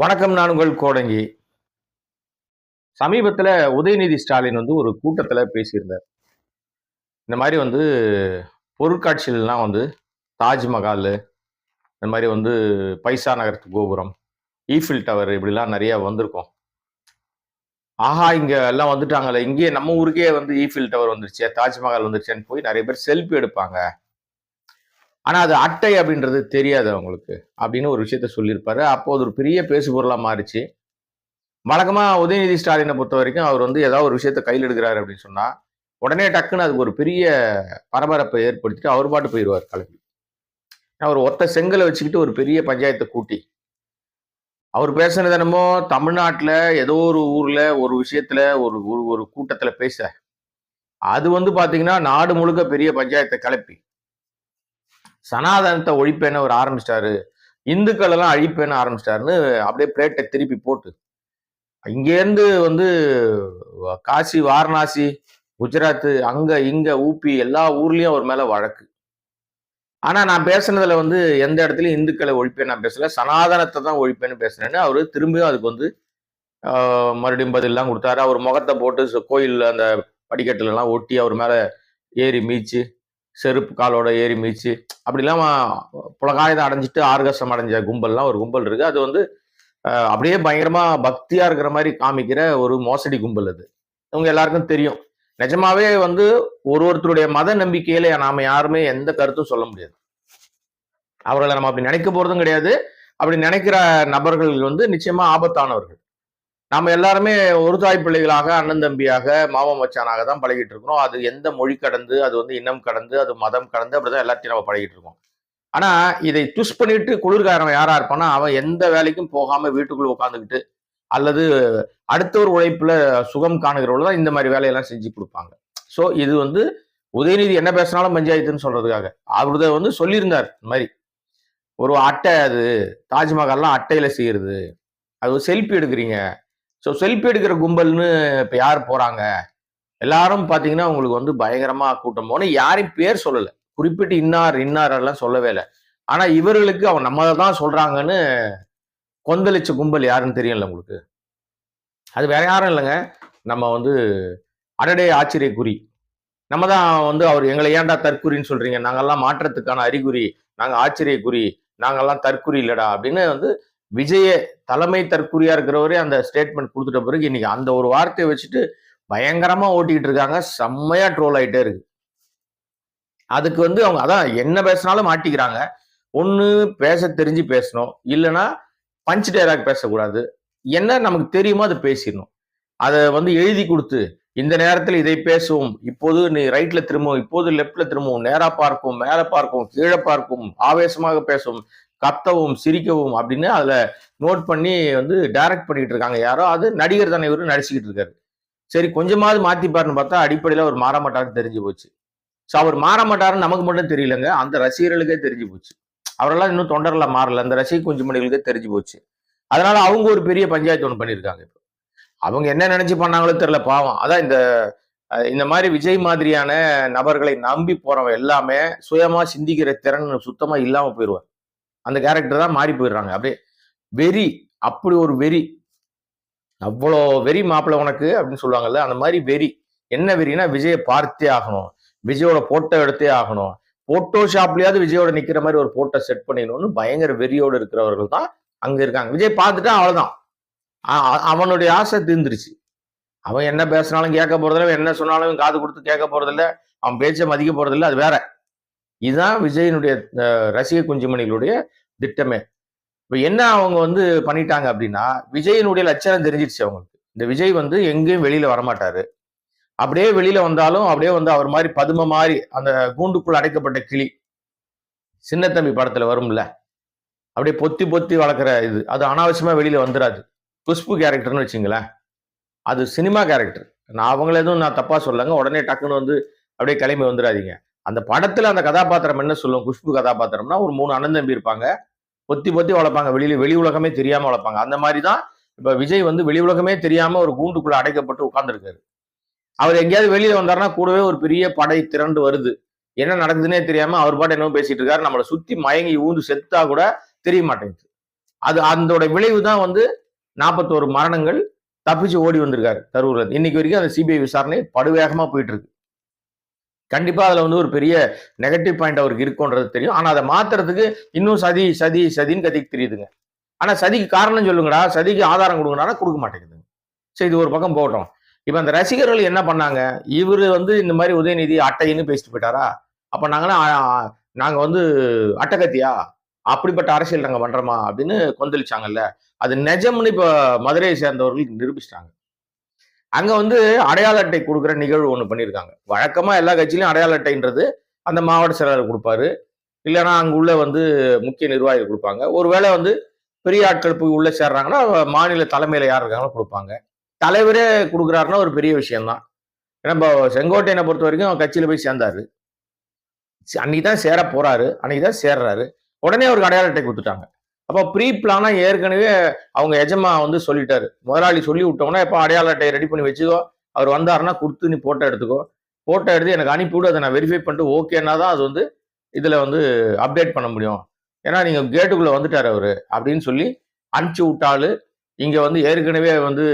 வணக்கம் நான் உங்கள் கோடங்கி. சமீபத்தில் உதயநிதி ஸ்டாலின் வந்து ஒரு கூட்டத்தில் பேசியிருந்தார். இந்த மாதிரி வந்து பொருட்காட்சிகள்லாம் வந்து தாஜ்மஹால் இந்த மாதிரி வந்து பைசா நகரத்து கோபுரம் ஈஃபில் டவர் இப்படிலாம் நிறையா வந்திருக்கும். ஆஹா இங்கே எல்லாம் வந்துட்டாங்கல்ல இங்கேயே நம்ம ஊருக்கே வந்து ஈஃபில் டவர் வந்துருச்சே தாஜ்மஹால் வந்துருச்சேன்னு போய் நிறைய பேர் செல்ஃபி எடுப்பாங்க. ஆனால் அது அட்டை அப்படின்றது தெரியாது அவங்களுக்கு அப்படின்னு ஒரு விஷயத்த சொல்லியிருப்பாரு. அப்போ அது ஒரு பெரிய பேசுபொருளா மாறிச்சு. வழக்கமாக உதயநிதி ஸ்டாலினை பொறுத்த வரைக்கும் அவர் வந்து ஏதாவது ஒரு விஷயத்த கையில் எடுக்கிறாரு அப்படின்னு சொன்னால் உடனே டக்குன்னு அதுக்கு ஒரு பெரிய பரபரப்பை ஏற்படுத்திட்டு அவர் பாட்டு போயிடுவார் கிளம்பி. அவர் ஒத்த செங்கலை வச்சுக்கிட்டு ஒரு பெரிய பஞ்சாயத்தை கூட்டி. அவர் பேசுனது என்னமோ தமிழ்நாட்டில் ஏதோ ஒரு ஊரில் ஒரு விஷயத்தில் ஒரு ஒரு ஒரு கூட்டத்தில் பேச. அது வந்து பார்த்தீங்கன்னா நாடு முழுக்க பெரிய பஞ்சாயத்தை கிளப்பி. சனாதனத்தை ஒழிப்பேன்னு அவர் ஆரம்பிச்சிட்டாரு. இந்துக்கள் எல்லாம் அழிப்பேன்னு ஆரம்பிச்சிட்டாருன்னு அப்படியே பிளேட்டை திருப்பி போட்டு. இங்கேருந்து வந்து காசி வாரணாசி குஜராத் அங்க இங்க ஊபி எல்லா ஊர்லயும் அவர் மேல வழக்கு. ஆனா நான் பேசுனதுல வந்து எந்த இடத்துலயும் இந்துக்களை ஒழிப்பேன் நான் பேசல சனாதனத்தை தான் ஒழிப்பேன்னு பேசுனேன்னு அவரு திரும்பியும் அதுக்கு வந்து மறுபடியும் பதிலெலாம் கொடுத்தாரு. அவர் முகத்தை போட்டு கோயிலில் அந்த படிக்கட்டுலலாம் ஒட்டி அவர் மேலே ஏறி மீச்சு செருப்பு காலோட ஏறி மீச்சு அப்படிலாம் புலகாயத்தை அடைஞ்சிட்டு ஆர்கசம் அடைஞ்ச கும்பல்லாம் ஒரு கும்பல் இருக்கு. அது வந்து அப்படியே பயங்கரமா பக்தியா இருக்கிற மாதிரி காமிக்கிற ஒரு மோசடி கும்பல் அது. இவங்க எல்லாருக்கும் தெரியும். நிஜமாவே வந்து ஒரு ஒருத்தருடைய மத நம்பிக்கையில நாம யாருமே எந்த கருத்தும் சொல்ல முடியாது. அவர்களை நம்ம அப்படி நினைக்க போறதும் கிடையாது. அப்படி நினைக்கிற நபர்கள் வந்து நிச்சயமா ஆபத்தானவர்கள். நம்ம எல்லாருமே ஒரு தாய் பிள்ளைகளாக அண்ணன் தம்பியாக மாமன் மச்சானாக தான் பழகிட்டு இருக்கிறோம் அது எந்த மொழி கடந்து அது வந்து இனம் கடந்து அது மதம் கடந்து அப்படிதான் எல்லாத்தையும் நம்ம பழகிட்டு இருக்கோம். ஆனா இதை ட்விஸ்ட் பண்ணிட்டு குளிர்காரன் யாரா இருப்பானா அவன் எந்த வேலைக்கும் போகாம வீட்டுக்குள்ள உட்காந்துக்கிட்டு அல்லது அடுத்த ஒரு உழைப்புல சுகம் காணுகிறவர்கள் தான் இந்த மாதிரி வேலையெல்லாம் செஞ்சு கொடுப்பாங்க. ஸோ இது வந்து உதயநிதி என்ன பேசினாலும் பஞ்சாயத்துன்னு சொல்றதுக்காக. அவரு வந்து சொல்லியிருந்தார் இந்த மாதிரி. ஒரு அட்டை அது தாஜ்மஹால்லாம் அட்டையில செய்யறது. அது செல்ஃபி எடுக்கிறீங்க. ஸோ செல்ஃபி எடுக்கிற கும்பல்னு இப்போ யார் போகிறாங்க எல்லாரும் பார்த்தீங்கன்னா உங்களுக்கு வந்து பயங்கரமாக கூட்டம் போனால் யாரையும் பேர் சொல்லலை. குறிப்பிட்டு இன்னார் இன்னார் எல்லாம் சொல்லவே இல்லை. ஆனால் இவர்களுக்கு அவன் நம்ம தான் சொல்கிறாங்கன்னு கொந்தளிச்ச கும்பல் யாருன்னு தெரியல உங்களுக்கு? அது வேற யாரும் இல்லைங்க. நம்ம வந்து அடடே ஆச்சரியக்குறி. நம்ம தான் வந்து அவர் எங்களை ஏன்டா தற்குறின்னு சொல்றீங்க? நாங்கெல்லாம் மாற்றத்துக்கான அறிகுறி. நாங்கள் ஆச்சரியக்குறி. நாங்கெல்லாம் தற்குறி இல்லடா அப்படின்னு வந்து விஜய தலைமை தற்குறியா இருக்கிறவரே அந்த ஸ்டேட்மெண்ட் கொடுத்துட்ட பிறகு இன்னைக்கு அந்த ஒரு வார்த்தையை வச்சுட்டு பயங்கரமா ஓட்டிக்கிட்டு இருக்காங்க. செம்மையா ட்ரோல் ஆயிட்டே இருக்கு. அதுக்கு வந்து அவங்க அதான் என்ன பேசினாலும் மாட்டிக்கிறாங்க. ஒண்ணு பேச தெரிஞ்சு பேசணும். இல்லைன்னா பஞ்ச் டைலாக் பேசக்கூடாது. என்ன நமக்கு தெரியுமோ அதை பேசிடணும். அதை வந்து எழுதி கொடுத்து இந்த நேரத்தில் இதை பேசுவோம். இப்போது நீ ரைட்ல திரும்பவும் இப்போது லெப்ட்ல திரும்பவும் நேரா பார்க்கும் மேல பார்க்கும் கீழே பார்க்கும் ஆவேசமாக பேசும் கத்தவும் சிரிக்கவும் அப்படின்னு அதில் நோட் பண்ணி வந்து டைரக்ட் பண்ணிட்டு இருக்காங்க. யாரோ அது நடிகர் தானே இவரு நடிச்சுக்கிட்டு இருக்காரு. சரி கொஞ்சமாவது மாத்திப்பாருன்னு பார்த்தா அடிப்படையில் அவர் மாற மாட்டாருன்னு தெரிஞ்சு போச்சு. ஸோ அவர் மாற மாட்டாருன்னு நமக்கு மட்டும் தெரியலங்க. அந்த ரசிகர்களுக்கே தெரிஞ்சு போச்சு. அவரெல்லாம் இன்னும் தொண்டர்ல மாறல. அந்த ரசிக குஞ்சுமணிகளுக்கே தெரிஞ்சு போச்சு. அதனால அவங்க ஒரு பெரிய பஞ்சாயத்து ஒன்று பண்ணியிருக்காங்க இப்போ. அவங்க என்ன நினைச்சு பண்ணாங்களோ தெரியல பாவம். அதான் இந்த இந்த மாதிரி விஜய் மாதிரியான நபர்களை நம்பி போறவன் எல்லாமே சுயமா சிந்திக்கிற திறன் சுத்தமா இல்லாம போயிடுவார் அந்த கேரக்டர் தான் மாறி போயிடுறாங்க. அப்படியே வெறி அப்படி ஒரு வெறி. அவ்வளோ வெறி மாப்பிள்ளை உனக்கு அப்படின்னு சொல்லுவாங்கல்ல அந்த மாதிரி வெறி. என்ன வெறினா விஜயை பார்த்தே ஆகணும். விஜயோட போட்டோ எடுத்தே ஆகணும். போட்டோ ஷாப்லயாவது விஜயோட நிக்கிற மாதிரி ஒரு போட்டோ செட் பண்ணிடணும்னு பயங்கர வெறியோடு இருக்கிறவர்கள் தான் அங்க இருக்காங்க. விஜய் பார்த்துட்டா அவ்வளவுதான். அவனுடைய ஆசை தீர்ந்துருச்சு. அவன் என்ன பேசினாலும் கேட்க போறதில்ல என்ன சொன்னாலும் காது கொடுத்து கேட்க போறதில்ல. அவன் பேச்சை மதிக்க போறதில்ல அது வேற. இதுதான் விஜயனுடைய ரசிக குஞ்சுமணிகளுடைய திட்டமே. இப்போ என்ன அவங்க வந்து பண்ணிட்டாங்க அப்படின்னா விஜயனுடைய லட்சணம் தெரிஞ்சிருச்சு அவங்களுக்கு. இந்த விஜய் வந்து எங்கேயும் வெளியில வரமாட்டாரு. அப்படியே வெளியில வந்தாலும் அப்படியே வந்து அவர் மாதிரி பதும மாதிரி அந்த கூண்டுக்குள் அடைக்கப்பட்ட கிளி சின்னத்தம்பி படத்துல வரும்ல அப்படியே பொத்தி பொத்தி வளர்க்குற இது. அது அனாவசியமா வெளியில வந்துடாது குஷ்பு கேரக்டர்னு வச்சுங்களேன். அது சினிமா கேரக்டர். நான் அவங்கள எதுவும் நான் தப்பா சொல்லுங்க உடனே டக்குன்னு வந்து அப்படியே கிளம்பி வந்துடாதீங்க அந்த படத்துல அந்த கதாபாத்திரம் என்ன சொல்லும்? குஷ்பு கதாபாத்திரம்னா ஒரு மூணு அண்ணன் தம்பி இருப்பாங்க. பொத்தி பொத்தி வளர்ப்பாங்க. வெளியில வெளி உலகமே தெரியாம வளர்ப்பாங்க. அந்த மாதிரி தான் இப்ப விஜய் வந்து வெளி உலகமே தெரியாம ஒரு கூண்டுக்குள்ள அடைக்கப்பட்டு உட்கார்ந்துருக்காரு. அவர் எங்கேயாவது வெளியில வந்தாருன்னா கூடவே ஒரு பெரிய படை திரண்டு வருது. என்ன நடக்குதுன்னே தெரியாம அவர் பாட்டு என்னமோ பேசிட்டு இருக்காரு. நம்மளை சுத்தி மயங்கி ஊந்து செத்தா கூட தெரிய மாட்டேங்குது. அது அதோட விளைவு தான் வந்து நாற்பத்தோரு மரணங்கள் தப்பிச்சு ஓடி வந்திருக்காரு. கரூர்ல இன்னைக்கு வரைக்கும் அந்த சிபிஐ விசாரணை படுவேகமா போயிட்டு இருக்கு. கண்டிப்பாக அதில் வந்து ஒரு பெரிய நெகட்டிவ் பாயிண்ட் அவருக்கு இருக்குன்றது தெரியும். ஆனால் அதை மாத்துறதுக்கு இன்னும் சதி சதி சதின்னு கத்திக்கு தெரியுதுங்க. ஆனால் சதிக்கு காரணம் சொல்லுங்கடா. சதிக்கு ஆதாரம் கொடுங்கடா கொடுக்க மாட்டேங்குதுங்க. சரி இது ஒரு பக்கம் போட்டோம். இப்போ அந்த ரசிகர்கள் என்ன பண்ணாங்க? இவரு வந்து இந்த மாதிரி உதயநிதி அட்டைன்னு பேசிட்டு போயிட்டாரா? அப்போ நாங்களாம் நாங்கள் வந்து அட்டகத்தியா? அப்படிப்பட்ட அரசியல் நாங்கள் பண்ணுறோமா அப்படின்னு கொந்தளிச்சாங்கல்ல. அது நிஜம்னு இப்போ மதுரையை சேர்ந்தவர்கள் நிரூபிச்சிட்டாங்க. அங்க வந்து அடையாள அட்டை கொடுக்குற நிகழ்வு ஒன்று பண்ணியிருக்காங்க வழக்கமா எல்லா கட்சியிலும் அடையாள அட்டைன்றது அந்த மாவட்ட செயலாளர் கொடுப்பாரு. இல்லைன்னா அங்குள்ள வந்து முக்கிய நிர்வாகிகள் கொடுப்பாங்க. ஒருவேளை வந்து பெரிய ஆட்கள் போய் உள்ள சேர்றாங்கன்னா மாநில தலைமையில யார் இருக்காங்களோ கொடுப்பாங்க. தலைவரே கொடுக்குறாருன்னா ஒரு பெரிய விஷயம்தான். ஏன்னா இப்போ செங்கோட்டையனை பொறுத்த வரைக்கும் கட்சியில போய் சேர்ந்தாரு. அன்னைக்கு தான் சேர போறாரு. அன்னைக்கு தான் சேர்றாரு. உடனே அவருக்கு அடையாள அட்டை கொடுத்துட்டாங்க. அப்போ ப்ரீ பிளானா ஏற்கனவே அவங்க எஜமா வந்து சொல்லிட்டாரு. முதலாளி சொல்லி விட்டோம்னா இப்போ அடையாள அட்டையை ரெடி பண்ணி வச்சுக்கோ. அவர் வந்தாருன்னா கொடுத்து நீ போட்டோ எடுத்துக்கோ. போட்டோ எடுத்து எனக்கு அனுப்பிவிடு அதை நான் வெரிஃபை பண்ணிட்டு ஓகேன்னா தான் அது வந்து இதில் வந்து அப்டேட் பண்ண முடியும். ஏன்னா நீங்கள் கேட்டுக்குள்ளே வந்துட்டார் அவர் அப்படின்னு சொல்லி அனுப்பிச்சு விட்டாலு இங்கே வந்து ஏற்கனவே வந்து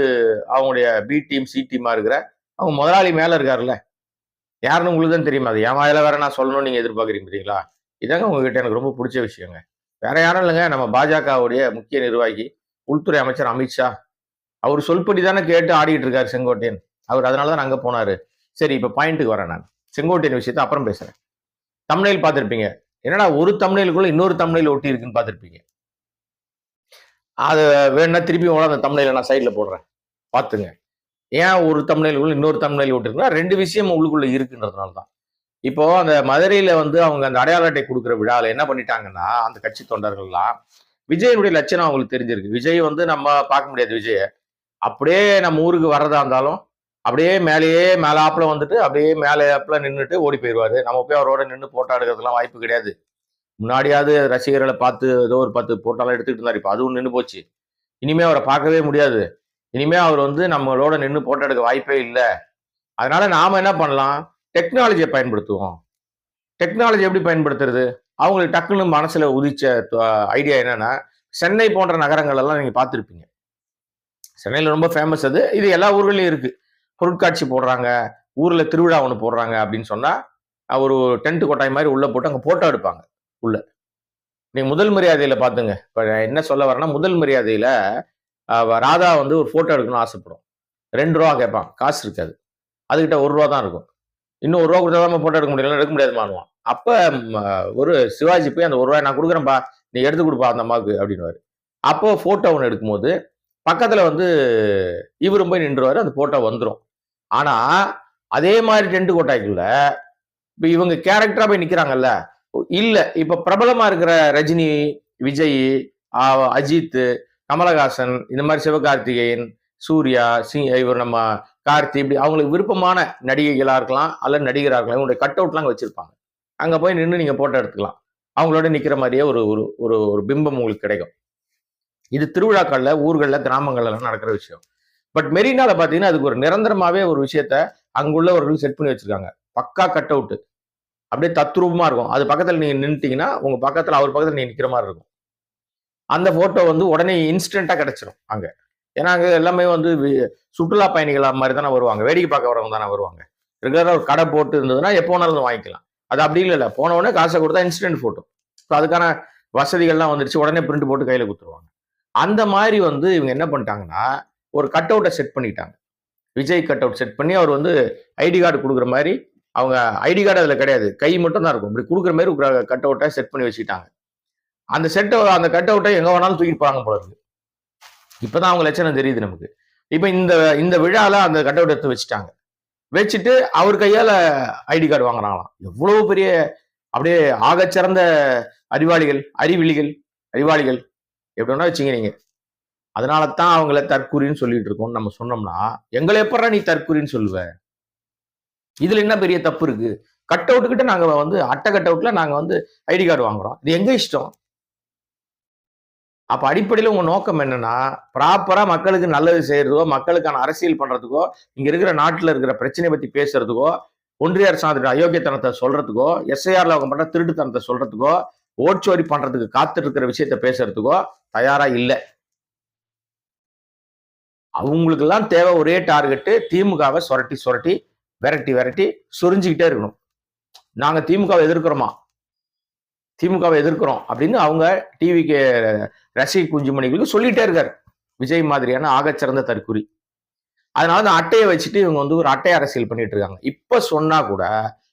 அவங்களுடைய பி டீம் சி டீமாக இருக்கிற அவங்க முதலாளி மேலே இருக்காருல்ல. யாருன்னு உங்களுக்கு தான் தெரியுமா அது? என் வாயில வேற நான் சொல்லணும்னு நீங்கள் எதிர்பார்க்குறீங்க தெரியுங்களா இதாங்க உங்ககிட்ட எனக்கு ரொம்ப பிடிச்ச விஷயங்க. வேற யாரும் இல்லைங்க. நம்ம பாஜகவுடைய முக்கிய நிர்வாகி உள்துறை அமைச்சர் அமித்ஷா அவர் சொல்படி தானே கேட்டு ஆடிட்டு இருக்காரு செங்கோட்டையன். அவர் அதனால தான் அங்க போனாரு. சரி இப்போ பாயிண்ட்டுக்கு வரேன் நான். செங்கோட்டையன் விஷயத்தை அப்புறம் பேசுறேன். தமிழில் பார்த்திருப்பீங்க. என்னடா ஒரு தமிழிலுக்குள்ள இன்னொரு தமிழில் ஒட்டி இருக்குன்னு பார்த்திருப்பீங்க. அது வேணா திருப்பி கூட அந்த தமிழில் நான் சைடில் போடுறேன். பார்த்துங்க. ஏன் ஒரு தமிழிலுக்குள்ள இன்னொரு தமிழில் ஒட்டிருக்குன்னா ரெண்டு விஷயம் உள்ளுக்குள்ளே இருக்குன்றதுனால தான் இப்போ அந்த மதுரையில வந்து அவங்க அந்த அடையாள அட்டை கொடுக்குற விழாவில் என்ன பண்ணிட்டாங்கன்னா அந்த கட்சி தொண்டர்கள்லாம் விஜயனுடைய லட்சணம் அவங்களுக்கு தெரிஞ்சிருக்கு. விஜய் வந்து நம்ம பார்க்க முடியாது விஜய. அப்படியே நம்ம ஊருக்கு வர்றதா இருந்தாலும் அப்படியே மேலேயே மேலாப்புல வந்துட்டு அப்படியே மேலேப்புல நின்றுட்டு ஓடி போயிடுவாரு. நம்ம போய் அவரோட நின்று போட்டோ எடுக்கிறதுலாம் வாய்ப்பு கிடையாது. முன்னாடியாவது ரசிகர்களை பார்த்து ஏதோ ஒரு பத்து போட்டோலாம் எடுத்துக்கிட்டு இருந்தார். இப்போ அதுவும் நின்று போச்சு. இனிமே அவரை பார்க்கவே முடியாது. இனிமே அவர் வந்து நம்மளோட நின்று போட்டோ எடுக்க வாய்ப்பே இல்லை. அதனால நாம என்ன பண்ணலாம்? டெக்னாலஜியை பயன்படுத்துவோம். டெக்னாலஜி எப்படி பயன்படுத்துறது? அவங்களுக்கு டக்குன்னு மனசில் உதிச்ச ஐடியா என்னென்னா சென்னை போன்ற நகரங்கள் எல்லாம் பார்த்துருப்பீங்க. சென்னையில் ரொம்ப ஃபேமஸ் அது. இது எல்லா ஊர்களையும் இருக்குது பொருட்காட்சி போடுறாங்க. ஊரில் திருவிழா ஒன்று போடுறாங்க அப்படின்னு சொன்னால் ஒரு டென்ட் கொட்டாய் மாதிரி உள்ளே போட்டு அங்கே ஃபோட்டோ எடுப்பாங்க உள்ள. நீங்கள் முதல் மரியாதையில் பார்த்துங்க. இப்போ நான் என்ன சொல்ல வரேன்னா முதல் மரியாதையில் ராதா வந்து ஒரு ஃபோட்டோ எடுக்கணும்னு ஆசைப்படும். ரெண்டு ரூபா கேட்பான். காசு இருக்காது. அதுக்கிட்ட ஒரு ரூபா தான் இருக்கும். இன்னும் ஒரு ரூபா கொடுத்தா தான் போட்டோ எடுக்க முடியல எடுக்க முடியாதுமானுவான் அப்போ ஒரு சிவாஜி போய் அந்த ஒரு ரூபாய் நான் கொடுக்குறேன்ப்பா நீ எடுத்து கொடுப்பா அந்த அம்மாவுக்கு அப்படின்னுவாரு. அப்போ ஃபோட்டோ ஒன்று எடுக்கும்போது பக்கத்தில் வந்து இவரும் போய் நின்றுவாரு அந்த ஃபோட்டோ வந்துடும் ஆனால் அதே மாதிரி டென்ட் கோட்டாய்க்குள்ள இப்போ இவங்க கேரக்டராக போய் நிற்கிறாங்கல்ல இல்லை இப்போ பிரபலமாக இருக்கிற ரஜினி விஜய் அஜித் கமலஹாசன் இந்த மாதிரி சிவகார்த்திகேயன் சூர்யா சி இவர் நம்ம கார்த்தி இப்படி அவங்களுக்கு விருப்பமான நடிகைகளா இருக்கலாம் அல்லது நடிகரா இருக்கலாம் இவங்களுடைய கட் அவுட்லாம் அங்கே வச்சிருப்பாங்க. அங்க போய் நின்று நீங்க போட்டோ எடுத்துக்கலாம். அவங்களோட நிக்கிற மாதிரியே ஒரு ஒரு ஒரு ஒரு பிம்பம் உங்களுக்கு கிடைக்கும். இது திருவிழாக்கள்ல ஊர்களில் கிராமங்கள்ல எல்லாம் நடக்கிற விஷயம். பட் மெரினால பாத்தீங்கன்னா அதுக்கு ஒரு நிரந்தரமாவே ஒரு விஷயத்த அங்குள்ளவர்கள் செட் பண்ணி வச்சிருக்காங்க. பக்கா கட் அவுட்டு அப்படியே தத்ரூபமா இருக்கும். அது பக்கத்துல நீங்க நின்றுட்டீங்கன்னா உங்க பக்கத்துல அவர் பக்கத்துல நீங்கள் நிக்கிற மாதிரி இருக்கும். அந்த ஃபோட்டோ வந்து உடனே இன்ஸ்டண்ட்டாக கிடைச்சிரும் அங்க. ஏன்னா அங்கே எல்லாமே வந்து வி- சுற்றுலா பயணிகள் மாதிரி தானே வருவாங்க. வேடிக்கை பார்க்க வரவங்க தானே வருவாங்க. ரெகுலராக ஒரு கடை போட்டு இருந்ததுன்னா எப்போ வேணாலும் வாங்கிக்கலாம். அது அப்படி இல்லை போன உடனே காசை கொடுத்தா இன்சிடென்ட் ஃபோட்டோ ஸோ அதுக்கான வசதிகள்லாம் வந்துருச்சு. உடனே பிரிண்ட் போட்டு கையில் கொடுத்துருவாங்க. அந்த மாதிரி வந்து இவங்க என்ன பண்ணிட்டாங்கன்னா ஒரு கட் அவுட்டை செட் பண்ணிட்டாங்க. விஜய் கட் அவுட் செட் பண்ணி அவர் வந்து ஐடி கார்டு கொடுக்குற மாதிரி அவங்க ஐடி கார்டு அதில் கிடையாது. கை மட்டும் தான் இருக்கும். இப்படி கொடுக்குற மாதிரி ஒரு கட் அவுட்டை செட் பண்ணி வச்சுக்கிட்டாங்க. அந்த செட்டை அந்த கட் அவுட்டை எங்கே வேணாலும் தூக்கிட்டு போகிறாங்க போல இருக்கு. இப்போதான் அவங்க லட்சணம் தெரியுது நமக்கு. இப்போ இந்த இந்த விழாவில் அந்த கட் அவுட் எடுத்து வச்சுட்டாங்க. வச்சுட்டு அவர் கையால் ஐடி கார்டு வாங்குறாங்களாம் எவ்வளோ பெரிய அப்படியே ஆகச்சிறந்த அறிவாளிகள் அறிவிலிகள் அறிவாளிகள். எப்படி வச்சுங்க நீங்க. அதனால தான் அவங்கள தற்கூரின்னு சொல்லிட்டு இருக்கோம் நம்ம சொன்னோம்னா எங்களை எப்படா நீ தற்கூரின்னு சொல்லுவ? இதில் என்ன பெரிய தப்பு இருக்குது கட் அவுட்டுக்கிட்ட வந்து அட்டை கட் நாங்கள் வந்து ஐடி கார்டு வாங்குறோம். இது எங்கள் இஷ்டம்? அப்போ அடிப்படையில் உங்கள் நோக்கம் என்னன்னா ப்ராப்பராக மக்களுக்கு நல்லது செய்கிறதுக்கோ மக்களுக்கான அரசியல் பண்ணுறதுக்கோ இங்கே இருக்கிற நாட்டில் இருக்கிற பிரச்சனை பற்றி பேசுறதுக்கோ ஒன்றிய அரசாங்கத்தோட அயோக்கியத்தனத்தை சொல்கிறதுக்கோ எஸ்ஐஆரில் அவங்க பண்ணுற திருட்டுத்தனத்தை சொல்கிறதுக்கோ ஓட்சோரி பண்ணுறதுக்கு காத்துட்டு இருக்கிற விஷயத்த பேசுறதுக்கோ தயாராக இல்லை. அவங்களுக்கெல்லாம் தேவை ஒரே டார்கெட்டு திமுகவை சுரட்டி சுரட்டி விரட்டி விரட்டி சுரிஞ்சுக்கிட்டே இருக்கணும். நாங்கள் திமுகவை எதிர்க்கிறோமா? திமுகவை எதிர்க்கிறோம் அப்படின்னு அவங்க டிவிக்கு ரசிக குஞ்சுமணிகளுக்கு சொல்லிட்டே இருக்காரு. விஜய் மாதிரியான ஆகச்சிறந்த தற்குறி அதனால அந்த அட்டையை வச்சுட்டு இவங்க வந்து ஒரு அட்டை அரசியல் பண்ணிட்டு இருக்காங்க. இப்ப சொன்னா கூட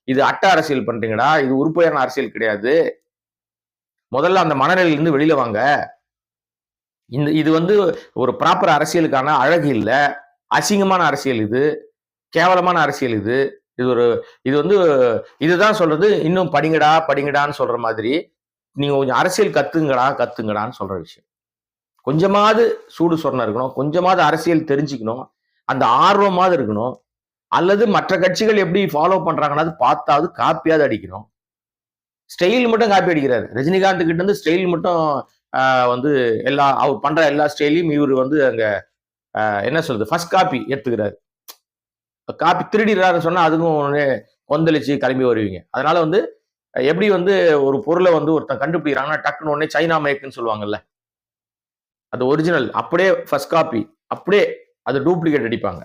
இது அட்டை அரசியல் பண்றீங்கடா இது உறுப்பையான அரசியல் கிடையாது. முதல்ல அந்த மனநிலையிலிருந்து வெளியில வாங்க. இந்த இது வந்து ஒரு ப்ராப்பர் அரசியலுக்கான அழகு இல்லை. அசிங்கமான அரசியல் இது. கேவலமான அரசியல் இது. இது ஒரு இது வந்து இதுதான் சொல்றது இன்னும் படிங்கடா படிங்கடான்னு சொல்ற மாதிரி நீங்கள் கொஞ்சம் அரசியல் கத்துங்கடா கத்துங்கடான்னு சொல்கிற விஷயம். கொஞ்சமாவது சூடு சொரணம் இருக்கணும் கொஞ்சமாவது அரசியல் தெரிஞ்சுக்கணும் அந்த ஆர்வமாவது இருக்கணும் அல்லது மற்ற கட்சிகள் எப்படி ஃபாலோ பண்றாங்கன்னா பார்த்தாவது காப்பியாவது அடிக்கணும். ஸ்டைல் மட்டும் காப்பி அடிக்கிறாரு. ரஜினிகாந்த் கிட்ட இருந்து ஸ்டைல் மட்டும் வந்து எல்லா அவர் பண்ற எல்லா ஸ்டைலையும் இவர் வந்து அங்க என்ன சொல்றது ஃபர்ஸ்ட் காப்பி எடுத்துக்கிறாரு காப்பி திருடிடுறாருன்னு சொன்னா அதுக்கும் உடனே கொந்தளிச்சு கிளம்பி வருவீங்க. அதனால வந்து எப்படி வந்து ஒரு பொருளை வந்து ஒருத்தன் கண்டுபிடிக்கிறாங்கன்னா டக்குன்னு உடனே சைனா மேக்குன்னு சொல்லுவாங்கல்ல. அது ஒரிஜினல் அப்படியே ஃபர்ஸ்ட் காப்பி அப்படியே அது டூப்ளிகேட் அடிப்பாங்க.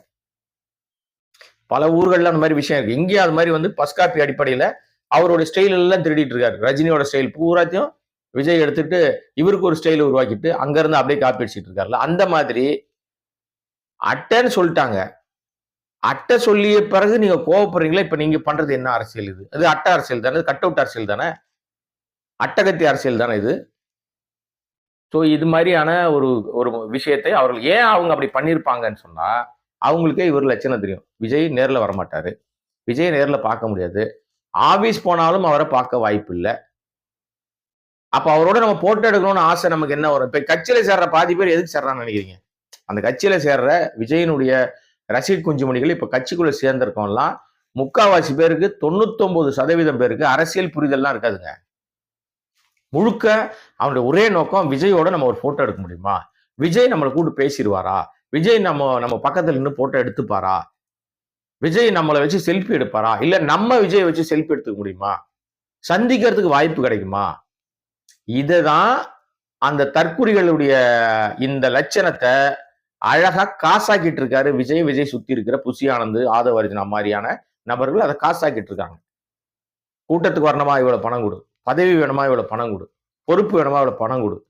பல ஊர்கள்ல அந்த மாதிரி விஷயம் இருக்கு. இங்கேயும் அது மாதிரி வந்து ஃபர்ஸ்ட் காப்பி அடிப்படையில அவரோட ஸ்டைல் எல்லாம் திருடிட்டு இருக்காரு. ரஜினியோட ஸ்டைல் பூராத்தையும் விஜய் எடுத்துட்டு இவருக்கு ஒரு ஸ்டைல் உருவாக்கிட்டு அங்க இருந்து அப்படியே காப்பி அடிச்சிட்டு இருக்காருல்ல. அந்த மாதிரி அட்டைன்னு சொல்லிட்டாங்க. அட்டை சொல்லிய பிறகு நீங்க கோவப்படுறீங்களா? இப்ப நீங்க பண்றது என்ன அரசியல் இது? அது அட்டை அரசியல் தானே? கட் அவுட் அரசியல் தானே? அட்டகத்தி அரசியல் தானே இது? ஸோ இது மாதிரியான ஒரு ஒரு விஷயத்தை அவர்கள் ஏன் அவங்க அப்படி பண்ணியிருப்பாங்கன்னு சொன்னா அவங்களுக்கே இவர் லட்சணம் தெரியும். விஜய் நேரில் வரமாட்டாரு. விஜய் நேரில் பார்க்க முடியாது. ஆபீஸ் போனாலும் அவரை பார்க்க வாய்ப்பு இல்லை அப்போ அவரோட நம்ம போட்டோ எடுக்கணும்னு ஆசை நமக்கு என்ன வரும்? இப்போ கட்சியில் சேர்ற பாதி பேர் எதுக்கு சேர்றான்னு நினைக்கிறீங்க? அந்த கட்சியில் சேர்ற விஜயனுடைய ரசிகர் குஞ்சுமணிகள் இப்ப கட்சிக்குள்ளே சேர்ந்திருக்கோம்லாம் முக்காவாசி பேருக்கு தொண்ணூத்தொம்பது சதவீதம் பேருக்கு அரசியல் புரிதல்லாம் இருக்காதுங்க. முழுக்க அவனுடைய ஒரே நோக்கம் விஜயோட நம்ம ஒரு ஃபோட்டோ எடுக்க முடியுமா? விஜய் நம்மளை கூப்பிட்டு பேசிடுவாரா? விஜய் நம்ம நம்ம பக்கத்துல நின்று போட்டோ எடுத்துப்பாரா? விஜய் நம்மளை வச்சு செல்ஃபி எடுப்பாரா? இல்ல நம்ம விஜய் வச்சு செல்ஃபி எடுத்துக்க முடியுமா? சந்திக்கிறதுக்கு வாய்ப்பு கிடைக்குமா? இதுதான் அந்த தற்குறிகளுடைய இந்த லட்சணத்தை அழகா காசாக்கிட்டு இருக்காரு விஜய் விஜய் சுத்தி இருக்கிற புசி ஆனந்த் ஆதவ அர்ஜுனா மாதிரியான நபர்கள் அதை காசாக்கிட்டு இருக்காங்க கூட்டத்துக்கு வரணுமா? இவ்வளவு பணம் கொடு. பதவி வேணுமா? இவ்வளவு பணம் கொடு. பொறுப்பு வேணுமா? இவ்வளவு பணம் கொடு.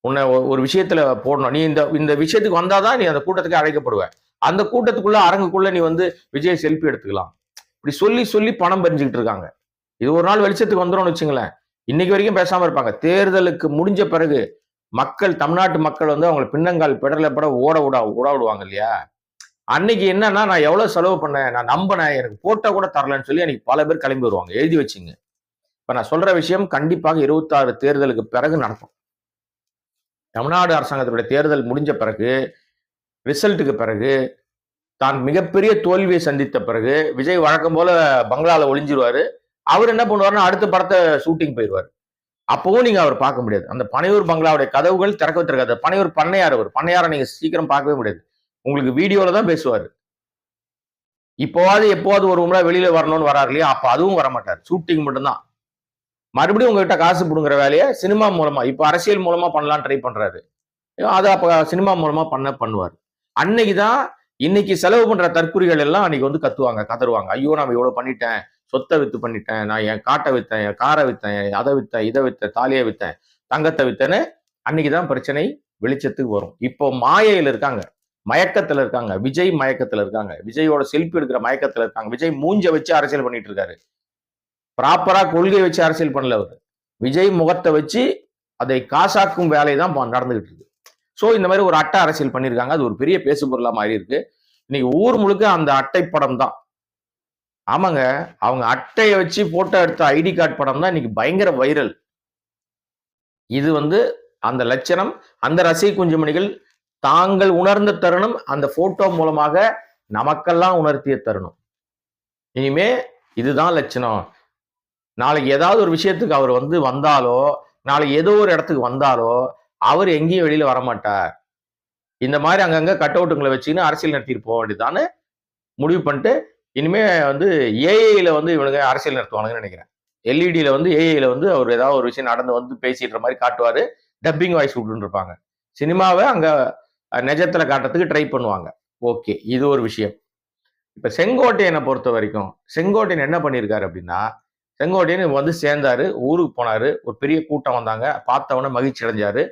உன்னை ஒரு விஷயத்துல போடணும். நீ இந்த இந்த விஷயத்துக்கு வந்தாதான் நீ அந்த கூட்டத்துக்கு அழைக்கப்படுவ. அந்த கூட்டத்துக்குள்ள அரங்குக்குள்ள நீ வந்து விஜய் செல்ஃபி எடுத்துக்கலாம். இப்படி சொல்லி சொல்லி பணம் பறிஞ்சுக்கிட்டு இருக்காங்க இது ஒரு நாள் வெளிச்சத்துக்கு வந்துரும்னு வச்சுங்களேன். இன்னைக்கு வரைக்கும் பேசாம இருப்பாங்க. தேர்தலுக்கு முடிஞ்ச பிறகு மக்கள் தமிழ்நாட்டு மக்கள் வந்து அவங்களை பின்னங்கால் பிடல பட ஓட விட ஓட விடுவாங்க இல்லையா? அன்னைக்கு என்னன்னா நான் எவ்வளவு செலவு பண்ணேன் நான் நம்பினேன் எனக்கு போட்டோ கூட தரலன்னு சொல்லி அன்னைக்கு பல பேர் கிளம்பி வருவாங்க எழுதி வச்சுங்க. இப்ப நான் சொல்ற விஷயம் கண்டிப்பாக இருபத்தாறு தேர்தலுக்கு பிறகு நடக்கும். தமிழ்நாடு அரசாங்கத்தினுடைய தேர்தல் முடிஞ்ச பிறகு ரிசல்ட்டுக்கு பிறகு தான் மிகப்பெரிய தோல்வியை சந்தித்த பிறகு விஜய் வழக்கம் போல பங்களால ஒளிஞ்சிருவாரு. அவர் என்ன பண்ணுவார்னா அடுத்த படத்தை ஷூட்டிங் போயிடுவார் அப்பவும் நீங்க அவர் பார்க்க முடியாது. அந்த பனையூர் பங்களாவுடைய கதவுகள் திறக்க வச்சிருக்காது பனையூர் பண்ணையார் அவர். பண்ணையாரை நீங்க சீக்கிரம் பார்க்கவே முடியாது. உங்களுக்கு வீடியோல தான் பேசுவார். இப்போவாது எப்போவாது ஒரு முறை வெளியில வரணும்னு வராரு இல்லையா? அப்ப அதுவும் வர மாட்டார் ஷூட்டிங் மட்டும்தான். மறுபடியும் உங்ககிட்ட காசு பிடுங்குற வேலையை சினிமா மூலமா இப்ப அரசியல் மூலமா பண்ணலாம் ட்ரை பண்றாரு. அதை அப்ப சினிமா மூலமா பண்ண பண்ணுவார். அன்னைக்கு தான் இன்னைக்கு செலவு பண்ற தற்குறிகள் எல்லாம் அன்னைக்கு வந்து கத்துவாங்க கதருவாங்க. ஐயோ நான் இவ்வளவு பண்ணிட்டேன். சொத்தை வித்து பண்ணிட்டேன் நான் என் காட்டை வித்தேன் என் காரை வித்தேன் அதை வித்தேன் இதை வித்தேன் தாலியை வித்தேன் தங்கத்தை வித்தேன்னு அன்னைக்கு தான் பிரச்சனை வெளிச்சத்துக்கு வரும். இப்போ மாயையில் இருக்காங்க மயக்கத்துல இருக்காங்க விஜய் மயக்கத்துல இருக்காங்க விஜயோட செல்ஃபி எடுக்கிற மயக்கத்துல இருக்காங்க விஜய் மூஞ்ச வச்சு அரசியல் பண்ணிட்டு இருக்காரு. ப்ராப்பரா கொள்கை வச்சு அரசியல் பண்ணல அவர். விஜய் முகத்தை வச்சு அதை காசாக்கும் வேலை தான் நடந்துகிட்டு இருக்கு. ஸோ இந்த மாதிரி ஒரு அட்டை அரசியல் பண்ணியிருக்காங்க அது ஒரு பெரிய பேசு பொருளா மாறி இருக்கு இன்னைக்கு ஊர் முழுக்க அந்த அட்டை படம் தான். ஆமாங்க. அவங்க அட்டையை வச்சு போட்டோ எடுத்த ஐடி கார்டு படம் தான் இன்னைக்கு பயங்கர வைரல் இது வந்து அந்த லட்சணம் அந்த ரசிக குஞ்சுமணிகள் தாங்கள் உணர்ந்த தருணம் அந்த போட்டோ மூலமாக நமக்கெல்லாம் உணர்த்திய தருணம். இனிமே இதுதான் லட்சணம். நாளைக்கு ஏதாவது ஒரு விஷயத்துக்கு அவர் வந்து வந்தாலோ நாளைக்கு ஏதோ ஒரு இடத்துக்கு வந்தாலோ அவர் எங்கேயும் வெளியில வரமாட்டார். இந்த மாதிரி அங்கங்க கட் அவுட்டுங்களை வச்சுக்கின்னு அரசியல் நடத்திட்டு போக வேண்டியதான்னு முடிவு பண்ணிட்டு இனிமே வந்து ஏஐயில் வந்து இவனுங்க அரசியல் நடத்துவானுங்கன்னு நினைக்கிறேன். எல்இடியில் வந்து ஏஐயில் வந்து அவர் ஏதாவது ஒரு விஷயம் நடந்து வந்து பேசிடுற மாதிரி காட்டுவார் டப்பிங் வாய்ஸ் விட்டுருப்பாங்க இருப்பாங்க சினிமாவை அங்கே நிஜத்தில் காட்டுறதுக்கு ட்ரை பண்ணுவாங்க. ஓகே இது ஒரு விஷயம். இப்போ செங்கோட்டையனை பொறுத்த வரைக்கும் செங்கோட்டையன் என்ன பண்ணியிருக்காரு அப்படின்னா செங்கோட்டையன் வந்து சேர்ந்தாரு ஊருக்கு போனாரு ஒரு பெரிய கூட்டம் வந்தாங்க பார்த்தவொடனே மகிழ்ச்சி அடைஞ்சாரு.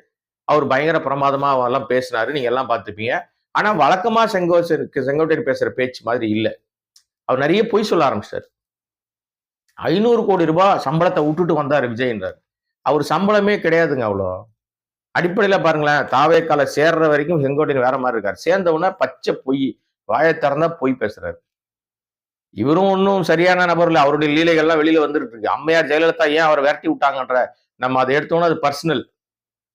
அவர் பயங்கர பிரமாதமாக எல்லாம் பேசினாரு நீங்கள் எல்லாம் பார்த்துப்பீங்க ஆனால் வழக்கமாக செங்கோ செங்கோட்டையன் பேசுகிற பேச்சு மாதிரி இல்லை. அவர் நிறைய பொய் சொல்ல ஆரம்பிச்சார் ஐநூறு கோடி ரூபாய் சம்பளத்தை விட்டுட்டு வந்தாரு விஜய்ன்றார். அவர் சம்பளமே கிடையாதுங்க அவ்வளோ. அடிப்படையில் பாருங்களேன் தாவேக்கால சேர்ற வரைக்கும் செங்கோட்டையன் வேற மாதிரி இருக்காரு. சேர்ந்தவுடனே பச்சை பொய் வாயை திறந்தா பொய் பேசுறாரு. இவரும் ஒன்றும் சரியான நபர் இல்லை. அவருடைய லீலைகள்லாம் வெளியில வந்துட்டு இருக்கு. அம்மையார் ஜெயலலிதா ஏன் அவரை விரட்டி விட்டாங்கன்ற நம்ம அதை எடுத்தோம்னா அது பர்சனல்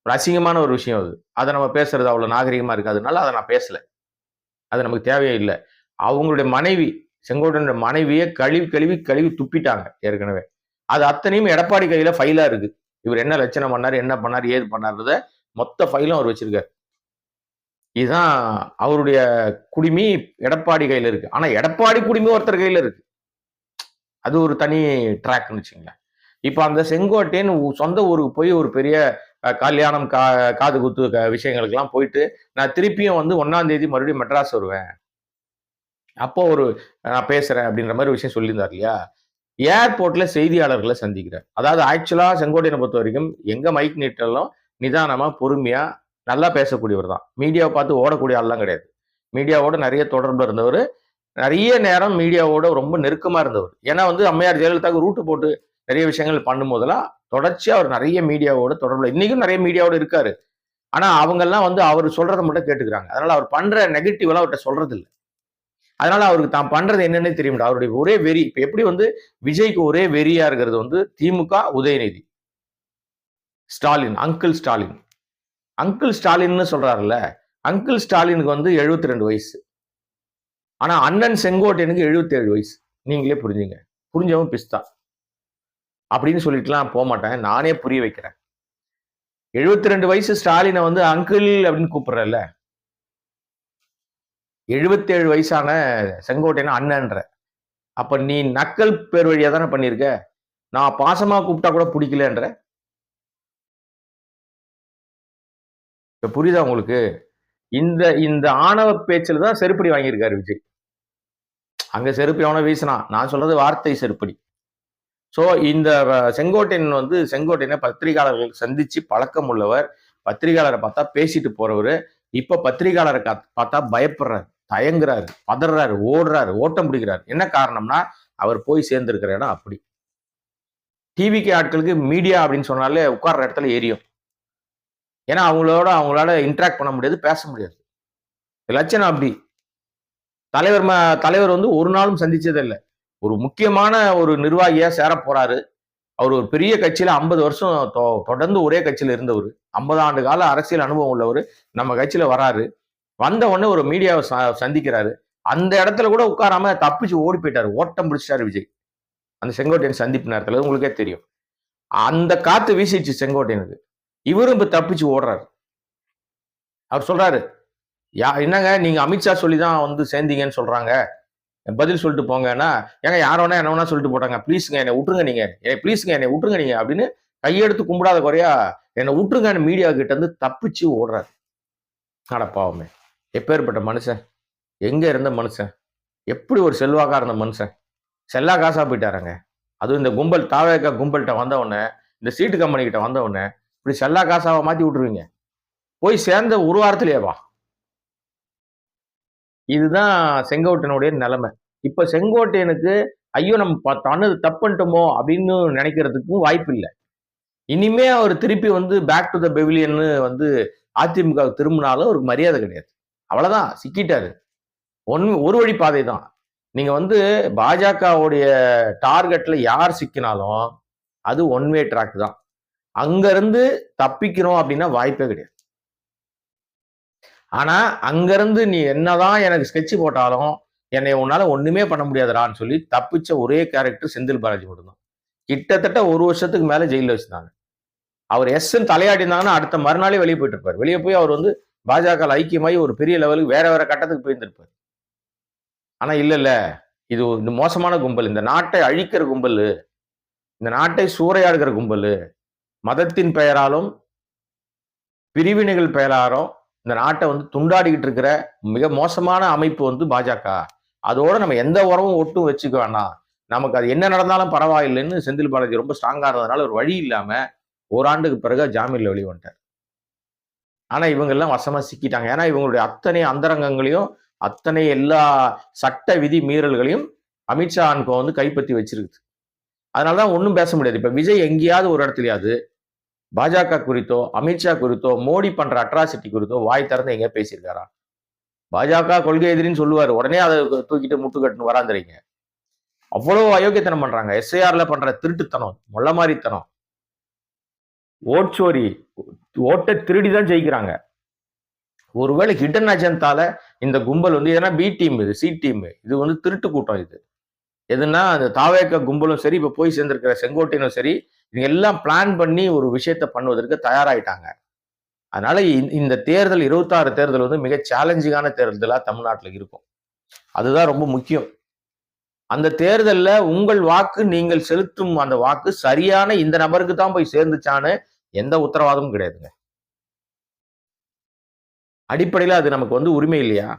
ஒரு அசிங்கமான ஒரு விஷயம் அது. அதை நம்ம பேசுறது அவ்வளவு நாகரிகமா இருக்காதுனால அதை நான் பேசல. அது நமக்கு தேவையே இல்லை. அவங்களுடைய மனைவி செங்கோட்டையனுடைய மனைவியை கழுவி கழுவி கழுவி துப்பிட்டாங்க ஏற்கனவே. அது அத்தனையும் எடப்பாடி கையில ஃபைலா இருக்கு. இவர் என்ன லட்சணம் பண்ணார் என்ன பண்ணார் ஏது பண்ணார்ன்றத மொத்த ஃபைலும் அவர் வச்சிருக்காரு. இதுதான் அவருடைய குடிமி எடப்பாடி கையில இருக்கு. ஆனா எடப்பாடி குடிமி ஒருத்தர் கையில இருக்கு. அது ஒரு தனி ட்ராக்னு வச்சுங்களேன் இப்போ அந்த செங்கோட்டையன் சொந்த ஊருக்கு போய் ஒரு பெரிய கல்யாணம் கா காது குத்து க- விஷயங்களுக்கெல்லாம் போயிட்டு நான் திருப்பியும் வந்து ஒன்னாம் தேதி மறுபடியும் மெட்ராஸ் வருவேன். அப்போ ஒரு நான் பேசுறேன் அப்படின்ற மாதிரி விஷயம் சொல்லியிருந்தார் இல்லையா? ஏர்போர்ட்ல செய்தியாளர்களை சந்திக்கிறார். அதாவது ஆக்சுவலா செங்கோட்டையனை பொறுத்த வரைக்கும் எங்க மைக் நீட்டாலும் நிதானமா பொறுமையா நல்லா பேசக்கூடியவர் தான். மீடியாவை பார்த்து ஓடக்கூடிய ஆள்லாம் கிடையாது. மீடியாவோட நிறைய தொடர்பு இருந்தவர். நிறைய நேரம் மீடியாவோட ரொம்ப நெருக்கமா இருந்தவர். ஏன்னா வந்து அம்மையார் ஜெயலலிதாவுக்கு ரூட்டு போட்டு நிறைய விஷயங்கள் பண்ணும்போதெல்லாம் தொடர்ச்சியாக அவர் நிறைய மீடியாவோட தொடர்பில் இன்னைக்கும் நிறைய மீடியாவோட இருக்காரு. ஆனால் அவங்கெல்லாம் வந்து அவர் சொல்றதை மட்டும் கேட்டுக்கிறாங்க. அதனால அவர் பண்ற நெகட்டிவெல்லாம் அவர்கிட்ட சொல்றது இல்லை அதனால அவருக்கு தான் பண்றது என்னன்னு தெரிய அவருடைய ஒரே வெறி இப்ப எப்படி வந்து விஜய்க்கு ஒரே வெறியா இருக்கிறது வந்து திமுக உதயநிதி. ஸ்டாலின் அங்கிள் ஸ்டாலின். அங்கிள் ஸ்டாலின்னு சொல்றாருல்ல அங்கிள் ஸ்டாலினுக்கு வந்து 72 ரெண்டு வயசு. ஆனா அண்ணன் செங்கோட்டையனுக்கு 77 வயசு. நீங்களே புரிஞ்சுங்க. புரிஞ்சவன் பிஸ்தா. அப்படின்னு சொல்லிட்டுலாம் போக மாட்டேன். நானே புரிய வைக்கிறேன். 72 ரெண்டு வயசு ஸ்டாலினை வந்து அங்கிள் அப்படின்னு கூப்பிடுறல்ல 77 வயசான செங்கோட்டையன் அண்ணன்ற. அப்ப நீ நக்கல் பேர் வழியா தானே பண்ணியிருக்க நான் பாசமா கூப்பிட்டா கூட பிடிக்கலன்ற. இப்போ புரியுதா உங்களுக்கு? இந்த இந்த ஆணவ பேச்சில் தான் செருப்படி வாங்கியிருக்காரு விஜய். அங்க செருப்படி எவனோ வீசினான் நான் சொல்றது வார்த்தை செருப்படி. சோ இந்த செங்கோட்டையன் வந்து செங்கோட்டையனை பத்திரிகையாளர்கள் சந்திச்சு பழக்கம் உள்ளவர். பத்திரிகையாளரை பார்த்தா பேசிட்டு போறவர். இப்ப பத்திரிகையாளரை பார்த்தா பயப்படுறாரு. தயங்குறாரு பதறாரு ஓடுறாரு ஓட்டம் பிடிக்கிறாரு. என்ன காரணம்னா அவர் போய் சேர்ந்திருக்கிற இடம் அப்படி. டிவிக்கு ஆட்களுக்கு மீடியா அப்படின்னு சொன்னாலே உட்கார்ற இடத்துல எரியும். ஏன்னா அவங்களோட அவங்களால இன்ட்ராக்ட் பண்ண முடியாது பேச முடியாது. லட்சணம் அப்படி. தலைவர் ம- தலைவர் வந்து ஒரு நாளும் சந்திச்சதில்லை ஒரு முக்கியமான ஒரு நிர்வாகியா சேர போறாரு. அவர் ஒரு பெரிய கட்சியில ஐம்பது வருஷம் தொ- தொடர்ந்து ஒரே கட்சியில இருந்தவர். ஐம்பது ஆண்டு கால அரசியல் அனுபவம் உள்ளவர். நம்ம கட்சியில வராரு. வந்த உடனே ஒரு மீடியாவை சந்திக்கிறாரு. அந்த இடத்துல கூட உட்காராம தப்பிச்சு ஓடி போயிட்டாரு. ஓட்டம் பிடிச்சிட்டாரு விஜய். அந்த செங்கோட்டையன் சந்திப்பு நேரத்தில் உங்களுக்கே தெரியும். அந்த காத்து வீசிச்சு செங்கோட்டையனுக்கு. இவரும் இப்ப தப்பிச்சு ஓடுறாரு. அவர் சொல்றாரு யா என்னங்க நீங்க அமித்ஷா சொல்லி தான் வந்து சேர்ந்தீங்கன்னு சொல்றாங்க. பதில் சொல்லிட்டு போங்கன்னா ஏங்க யாரோனா என்ன வேணா சொல்லிட்டு போட்டாங்க. ப்ளீஸுங்க என்னை விட்டுருங்க நீங்க. ஏ ப்ளீஸுங்க என்னை விட்டுருங்க நீங்க அப்படின்னு கையெடுத்து கும்பிடாத குறையா என்னை விட்டுருங்கன்னு மீடியா கிட்ட இருந்து தப்பிச்சு ஓடுறாரு. அட பாவமே. எப்பேற்பட்ட மனுஷன்? எங்கே இருந்த மனுஷன்? எப்படி ஒரு செல்வாக்காக இருந்த மனுஷன்? செல்லா காசாக போயிட்டாருங்க. அதுவும் இந்த கும்பல் தாவேக்கா கும்பல்கிட்ட வந்தவுடனே இந்த சீட்டு கம்பெனிக்கிட்ட வந்தவுடனே இப்படி செல்லா காசாவை மாற்றி விட்டுருவீங்க. போய் சேர்ந்த ஒரு வாரத்திலேயேவா இதுதான் செங்கோட்டையனுடைய நிலைமை. இப்போ செங்கோட்டையனுக்கு ஐயோ நம்ம ப- பண்ணது அப்படின்னு நினைக்கிறதுக்கும் வாய்ப்பு இல்லை இனிமே அவர் திருப்பி வந்து பேக் டு த பெவிலியன்னு வந்து அதிமுக திரும்பினாலும் அவருக்கு மரியாதை கிடையாது. அவ்வளவுதான் சிக்கிட்டாரு. ஒன் ஒரு வழி பாதை தான் நீங்க வந்து பாஜகவுடைய டார்கெட்ல யார் சிக்கினாலும் அது ஒன் வே ட்ராக் தான். அங்க இருந்து தப்பிக்கிறோம் அப்படின்னா வாய்ப்பே கிடையாது. ஆனா அங்க இருந்து நீ என்னதான் எனக்கு ஸ்கெட்ச் போட்டாலும் என்னை உன்னால ஒண்ணுமே பண்ண முடியாதுடான்னு சொல்லி தப்பிச்ச ஒரே கேரக்டர் செந்தில் பாலாஜி மட்டும்தான். கிட்டத்தட்ட ஒரு வருஷத்துக்கு மேல ஜெயில வச்சிருந்தாங்க அவர் எஸ் தலையாடி இருந்தாங்கன்னா அடுத்த மறுநாளே வெளியே போயிட்டு இருப்பார். வெளியே போய் அவர் வந்து பாஜக ஐக்கியமாகி ஒரு பெரிய லெவலுக்கு வேற வேற கட்டத்துக்கு போயிருந்திருப்பார் ஆனா இல்ல இல்ல. இது ஒரு- இந்த மோசமான கும்பல். இந்த நாட்டை அழிக்கிற கும்பல். இந்த நாட்டை சூறையாடுகிற கும்பல். மதத்தின் பெயராலும் பிரிவினைகள் பெயராலும் இந்த நாட்டை வந்து துண்டாடிக்கிட்டு இருக்கிற மிக மோசமான அமைப்பு வந்து பாஜக. அதோட நம்ம எந்த உறவும் ஒட்டும் வச்சுக்க வேணாம். நமக்கு அது என்ன நடந்தாலும் பரவாயில்லைன்னு செந்தில் பாலாஜி ரொம்ப ஸ்ட்ராங்காக இருந்ததுனால ஒரு வழி இல்லாமல் ஓராண்டுக்கு பிறகு ஜாமீனில் வெளியே வந்துட்டார். ஆனா இவங்க எல்லாம் வசமா சிக்கிட்டாங்க. ஏன்னா இவங்களுடைய அத்தனை அந்தரங்கங்களையும் அத்தனை எல்லா சட்ட விதி மீறல்களையும் அமித்ஷா அன்கோ வந்து கைப்பற்றி வச்சிருக்குது. அதனாலதான் ஒன்றும் பேச முடியாது. இப்ப விஜய் எங்கேயாவது ஒரு இடத்துலையாவது பாஜக குறித்தோ அமித்ஷா குறித்தோ மோடி பண்ற அட்ராசிட்டி குறித்தோ வாய் திறந்து எங்கேயா பேசியிருக்காரா? பாஜக கொள்கை எதிரின்னு சொல்லுவாரு. உடனே அதை தூக்கிட்டு முட்டுக்கட்டுன்னு வராந்துறீங்க. அவ்வளவு அயோக்கியத்தனம் பண்றாங்க. எஸ்ஐஆர்ல பண்ற திருட்டுத்தனம் முள்ள மாதிரித்தனம் ஓட்சோரி ஓட்டை திருடி தான் ஜெயிக்கிறாங்க. ஒருவேளை ஹிடன் அஜெண்டால இந்த கும்பல் வந்து எதனா பி டீம் இது சி டீம் இது வந்து திருட்டு கூட்டம் இது. எதுனா அந்த தாவேக்க கும்பலும் சரி இப்போ போய் சேர்ந்திருக்கிற செங்கோட்டையனும் சரி இவங்க எல்லாம் பிளான் பண்ணி ஒரு விஷயத்த பண்ணுவதற்கு தயாராயிட்டாங்க. அதனால இந்த- தேர்தல் இருபத்தாறு தேர்தல் வந்து மிக சேலஞ்சிங்கான தேர்தலாக தமிழ்நாட்டில் இருக்கும். அதுதான் ரொம்ப முக்கியம். அந்த தேர்தலில் உங்கள் வாக்கு நீங்கள் செலுத்தும் அந்த வாக்கு சரியான இந்த நபருக்கு தான் போய் சேர்ந்துச்சான்னு எந்த உத்தரவாதமும் கிடையாதுங்க. அடிப்படையில் அது நமக்கு வந்து உரிமை இல்லையா?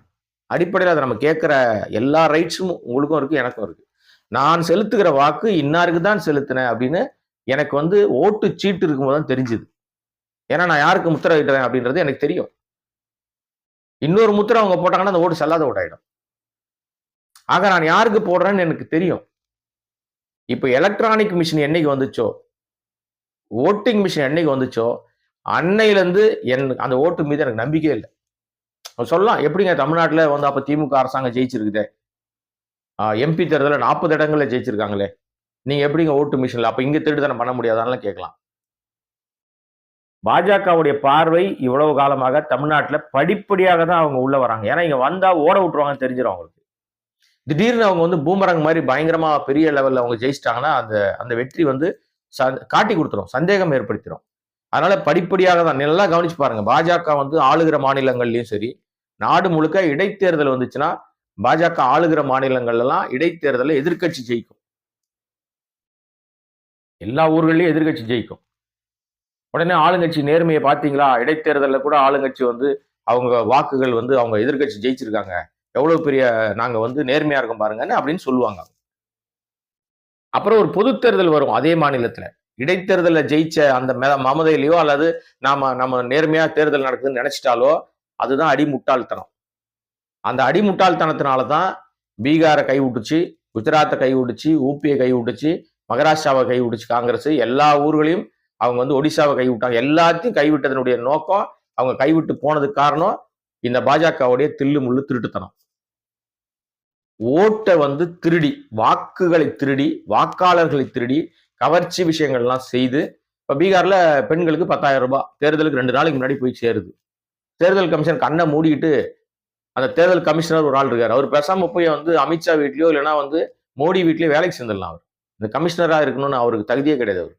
அடிப்படையில் அதை நம்ம கேட்குற எல்லா ரைட்ஸும் உங்களுக்கும் இருக்குது எனக்கும் இருக்குது நான் செலுத்துகிற வாக்கு இன்னாருக்கு தான் செலுத்தினேன் அப்படின்னு எனக்கு வந்து ஓட்டு சீட்டு இருக்கும்போது தான் தெரிஞ்சுது. ஏன்னா நான் யாருக்கு முத்திரை இடுறேன் அப்படின்றது எனக்கு தெரியும். இன்னொரு முத்திரை அவங்க போட்டாங்கன்னா அந்த ஓட்டு செல்லாத ஓட்டாயிடும். ஆக நான் யாருக்கு போடுறேன்னு எனக்கு தெரியும். இப்போ எலக்ட்ரானிக் மிஷின் என்னைக்கு வந்துச்சோ ஓட்டிங் மிஷின் என்னைக்கு வந்துச்சோ அன்னையிலேருந்து என் அந்த ஓட்டு மீது எனக்கு நம்பிக்கையே இல்லை. சொல்லலாம் எப்படிங்க தமிழ்நாட்டில் வந்து அப்போ திமுக அரசாங்கம் ஜெயிச்சிருக்குதே? எம்பி தேர்தலில் நாற்பது இடங்களில் ஜெயிச்சிருக்காங்களே. நீங்கள் எப்படிங்க ஓட்டு மிஷின்ல அப்போ இங்கே திருடுதனம் பண்ண முடியாதான்னு கேட்கலாம். பாஜகவுடைய பார்வை இவ்வளவு காலமாக தமிழ்நாட்டில் படிப்படியாக தான் அவங்க உள்ளே வராங்க. ஏன்னா இங்கே வந்தால் ஓட விட்டுருவாங்கன்னு தெரிஞ்சிடும் அவங்களுக்கு. திடீர்னு அவங்க வந்து பூமரங் மாதிரி பயங்கரமாக பெரிய லெவலில் அவங்க ஜெயிச்சிட்டாங்கன்னா அந்த அந்த வெற்றி வந்து காட்டி கொடுத்துரும் சந்தேகம் ஏற்படுத்திடும் அதனால படிப்படியாக தான் நல்லா கவனிச்சு பாருங்க. பாஜக வந்து ஆளுகிற மாநிலங்கள்லயும் சரி நாடு முழுக்க இடைத்தேர்தல் வந்துச்சுன்னா பாஜக ஆளுகிற மாநிலங்கள்ல எல்லாம் இடைத்தேர்தலில் எதிர்க்கட்சி ஜெயிக்கும். எல்லா ஊர்களையும் எதிர்க்கட்சி ஜெயிக்கும். உடனே ஆளுங்கட்சி நேர்மையை பார்த்தீங்களா? இடைத்தேர்தலில் கூட ஆளுங்கட்சி வந்து அவங்க வாக்குகள் வந்து அவங்க எதிர்க்கட்சி ஜெயிச்சிருக்காங்க. எவ்வளவு பெரிய நாங்க வந்து நேர்மையா இருக்கோம் பாருங்கன்னு அப்படின்னு சொல்லுவாங்க. அப்புறம் ஒரு பொது தேர்தல் வரும் அதே மாநிலத்துல. இடைத்தேர்தலில் ஜெயிச்ச அந்த மமதையிலையோ அல்லது நாம நம்ம நேர்மையா தேர்தல் நடக்குதுன்னு நினைச்சிட்டாலோ அதுதான் அடிமுட்டாள்தனம். அந்த அடிமுட்டாள்தனத்தினால தான் பீகாரை கைவிட்டுச்சு குஜராத்தை கைவிட்டுச்சு ஊபியை கைவிட்டுச்சு மகாராஷ்டிராவை கைவிட்டுச்சு காங்கிரஸ் எல்லா ஊர்களையும் அவங்க வந்து ஒடிசாவை கைவிட்டாங்க. எல்லாத்தையும் கைவிட்டதனுடைய நோக்கம் அவங்க கைவிட்டு போனதுக்கு காரணம் இந்த பாஜகவுடைய தில்லு முள்ளு திருட்டுத்தனம். ஓட்டை வந்து திருடி வாக்குகளை திருடி வாக்காளர்களை திருடி கவர்ச்சி விஷயங்கள்லாம் செய்து இப்ப பீகார்ல பெண்களுக்கு பத்தாயிரம் ரூபாய் தேர்தலுக்கு ரெண்டு நாளைக்கு முன்னாடி போய் சேருது. தேர்தல் கமிஷன் கண்ணை மூடிக்கிட்டு அந்த தேர்தல் கமிஷனர் ஒரு ஆள் இருக்கார். அவர் பேசாம போய் வந்து அமித்ஷா வீட்லையோ இல்லைன்னா வந்து மோடி வீட்லேயோ வேலைக்கு சேர்ந்துடலாம் அவர். இந்த கமிஷனரா இருக்கணும்னு அவருக்கு தகுதியே கிடையாது அவர்.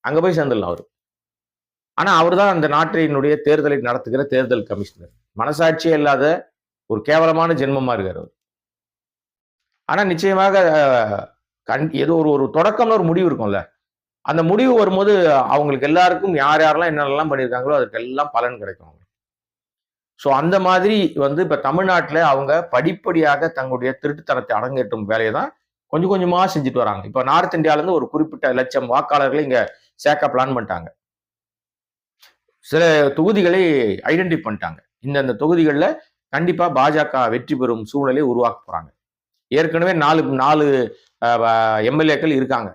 அங்க போய் சேர்ந்துடலாம் அவர். ஆனா அவர் தான் அந்த நாட்டினுடைய தேர்தலை நடத்துகிற தேர்தல் கமிஷனர். மனசாட்சியே இல்லாத ஒரு கேவலமான ஜென்மமா இருக்கார் அவர். ஆனால் நிச்சயமாக கண் ஏதோ ஒரு ஒரு தொடக்கம்னு ஒரு முடிவு இருக்கும்ல. அந்த முடிவு வரும்போது அவங்களுக்கு எல்லாருக்கும் யார் யாரெல்லாம் என்னென்னலாம் பண்ணியிருக்காங்களோ அதுக்கெல்லாம் பலன் கிடைக்கும் அவங்களுக்கு. ஸோ அந்த மாதிரி வந்து இப்போ தமிழ்நாட்டில் அவங்க படிப்படியாக தங்களுடைய திருட்டுத்தனத்தை அடங்கேற்றும் வேலையை தான் கொஞ்சம் கொஞ்சமாக செஞ்சுட்டு வராங்க. இப்போ நார்த் இந்தியாவிலேருந்து ஒரு குறிப்பிட்ட லட்சம் வாக்காளர்களை இங்கே சேர்க்க பிளான் பண்ணிட்டாங்க. சில தொகுதிகளை ஐடென்டி பண்ணிட்டாங்க. இந்தந்த தொகுதிகளில் கண்டிப்பாக பாஜக வெற்றி பெறும் சூழ்நிலையை உருவாக்க போகிறாங்க ஏற்கனவே நாலு நாலு எம்எல்ஏக்கள் இருக்காங்க.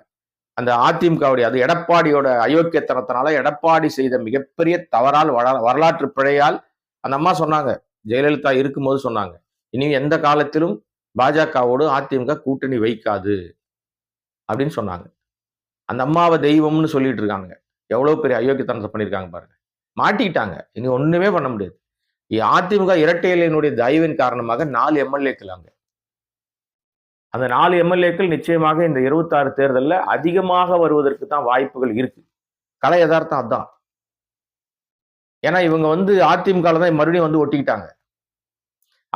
அந்த அதிமுகவுடைய அது எடப்பாடியோட அயோக்கியத்தனத்தினால எடப்பாடி செய்த மிகப்பெரிய தவறால் வரலாற்று பிழையால் அந்த அம்மா சொன்னாங்க. ஜெயலலிதா இருக்கும்போது சொன்னாங்க. இனி எந்த காலத்திலும் பாஜகவோடு அதிமுக கூட்டணி வைக்காது அப்படின்னு சொன்னாங்க. அந்த அம்மாவை தெய்வம்னு சொல்லிட்டு இருக்காங்க. எவ்வளோ பெரிய அயோக்கியத்தனத்தை பண்ணியிருக்காங்க பாருங்க. மாட்டிக்கிட்டாங்க. இனி ஒன்றுமே பண்ண முடியாது. அதிமுக இரட்டை இலையினுடைய தயவின் காரணமாக நாலு எம்எல்ஏக்கள் அங்கே. அந்த நாலு எம்எல்ஏக்கள் நிச்சயமாக இந்த இருபத்தாறு தேர்தலில் அதிகமாக வருவதற்கு தான் வாய்ப்புகள் இருக்கு. கலை யதார்த்தம் அதான். ஏன்னா இவங்க வந்து அதிமுக தான் மறுபடியும் வந்து ஒட்டிக்கிட்டாங்க.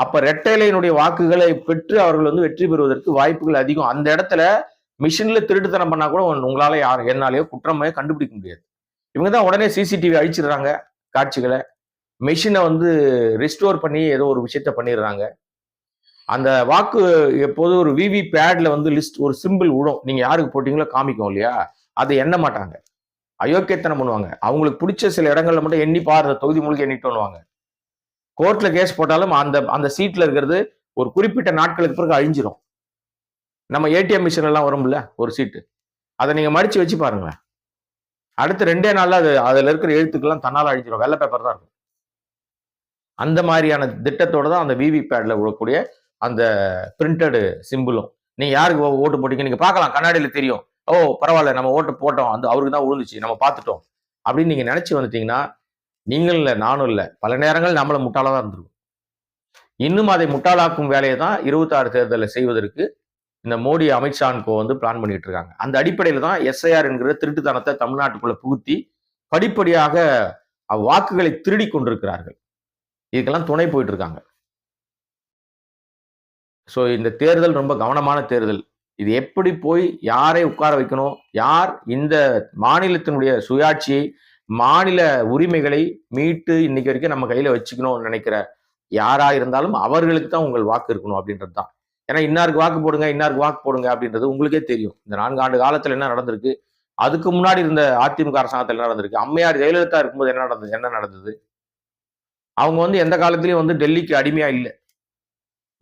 அப்ப ரெட்டைலையினுடைய வாக்குகளை பெற்று அவர்கள் வந்து வெற்றி பெறுவதற்கு வாய்ப்புகள் அதிகம். அந்த இடத்துல மிஷின்ல திருட்டுத்தனம் பண்ணா கூட உங்களால யார் என்னாலேயோ குற்றமே கண்டுபிடிக்க முடியாது. இவங்க தான் உடனே சிசிடிவி அழிச்சிடுறாங்க காட்சிகளை. மெஷினை வந்து ரிஸ்டோர் பண்ணி ஏதோ ஒரு விஷயத்த பண்ணிடுறாங்க. அந்த வாக்கு எப்போது ஒரு விவி பேட்ல வந்து லிஸ்ட் ஒரு சிம்பிள் விடும். நீங்க யாருக்கு போட்டீங்களோ காமிக்கும் இல்லையா? அதை எண்ண மாட்டாங்க. அயோக்கியத்தனம் பண்ணுவாங்க. அவங்களுக்கு பிடிச்ச சில இடங்கள்ல மட்டும் எண்ணி பாரு தொகுதி முழுக்க எண்ணிட்டு பண்ணுவாங்க கோர்ட்ல கேஸ் போட்டாலும் அந்த அந்த சீட்ல இருக்கிறது ஒரு குறிப்பிட்ட நாட்களுக்கு பிறகு அழிஞ்சிரும். நம்ம ஏடிஎம் மிஷின் எல்லாம் வரும்ல ஒரு சீட்டு அதை நீங்க மடிச்சு வச்சு பாருங்களேன். அடுத்து ரெண்டே நாள்ல அது அதுல இருக்கிற எழுத்துக்கெல்லாம் தன்னால் அழிஞ்சிரும். வெள்ளை பேப்பர் தான் இருக்கும். அந்த மாதிரியான திட்டத்தோட தான் அந்த விவி பேட்ல விழக்கூடிய அந்த பிரிண்டடு சிம்பிளும் நீ யாருக்கு ஓட்டு போட்டீங்க? நீங்க பார்க்கலாம் கண்ணாடியில் தெரியும். ஓ பரவாயில்ல நம்ம ஓட்டு போட்டோம். அந்த அவருக்கு தான் விழுந்துச்சு. நம்ம பார்த்துட்டோம். அப்படின்னு நீங்க நினைச்சு வந்துட்டீங்கன்னா நீங்களும் இல்லை நானும் இல்லை பல நேரங்கள் நம்மளை முட்டாளா தான் இருந்திருக்கும். இன்னும் அதை முட்டாளாக்கும் வேலையை தான் இருபத்தாறு தேர்தலில் செய்வதற்கு இந்த மோடி அமித்ஷான்கோ வந்து பிளான் பண்ணிட்டு இருக்காங்க. அந்த அடிப்படையில் தான் எஸ்ஐஆர் என்கிற திருட்டுத்தனத்தை தமிழ்நாட்டுக்குள்ள புகுத்தி படிப்படியாக வாக்குகளை திருடி கொண்டிருக்கிறார்கள். இதுக்கெல்லாம் துணை போயிட்டு இருக்காங்க. ஸோ இந்த தேர்தல் ரொம்ப கவனமான தேர்தல். இது எப்படி போய் யாரை உட்கார வைக்கணும்? யார் இந்த மாநிலத்தினுடைய சுயாட்சியை மாநில உரிமைகளை மீட்டு இன்னைக்கு வரைக்கும் நம்ம கையில வச்சுக்கணும்னு நினைக்கிற யாரா இருந்தாலும் அவர்களுக்கு தான் உங்கள் வாக்கு இருக்கணும் அப்படின்றது தான். ஏன்னா இன்னாருக்கு வாக்கு போடுங்க இன்னாருக்கு வாக்கு போடுங்க அப்படின்றது உங்களுக்கே தெரியும். இந்த நான்கு ஆண்டு காலத்துல என்ன நடந்திருக்கு? அதுக்கு முன்னாடி இருந்த அதிமுக அரசாங்கத்தில் என்ன நடந்திருக்கு? அம்மையார் ஜெயலலிதா இருக்கும்போது என்ன நடந்தது? என்ன நடந்தது? அவங்க வந்து எந்த காலத்திலயும் வந்து டெல்லிக்கு அடிமையா இல்லை.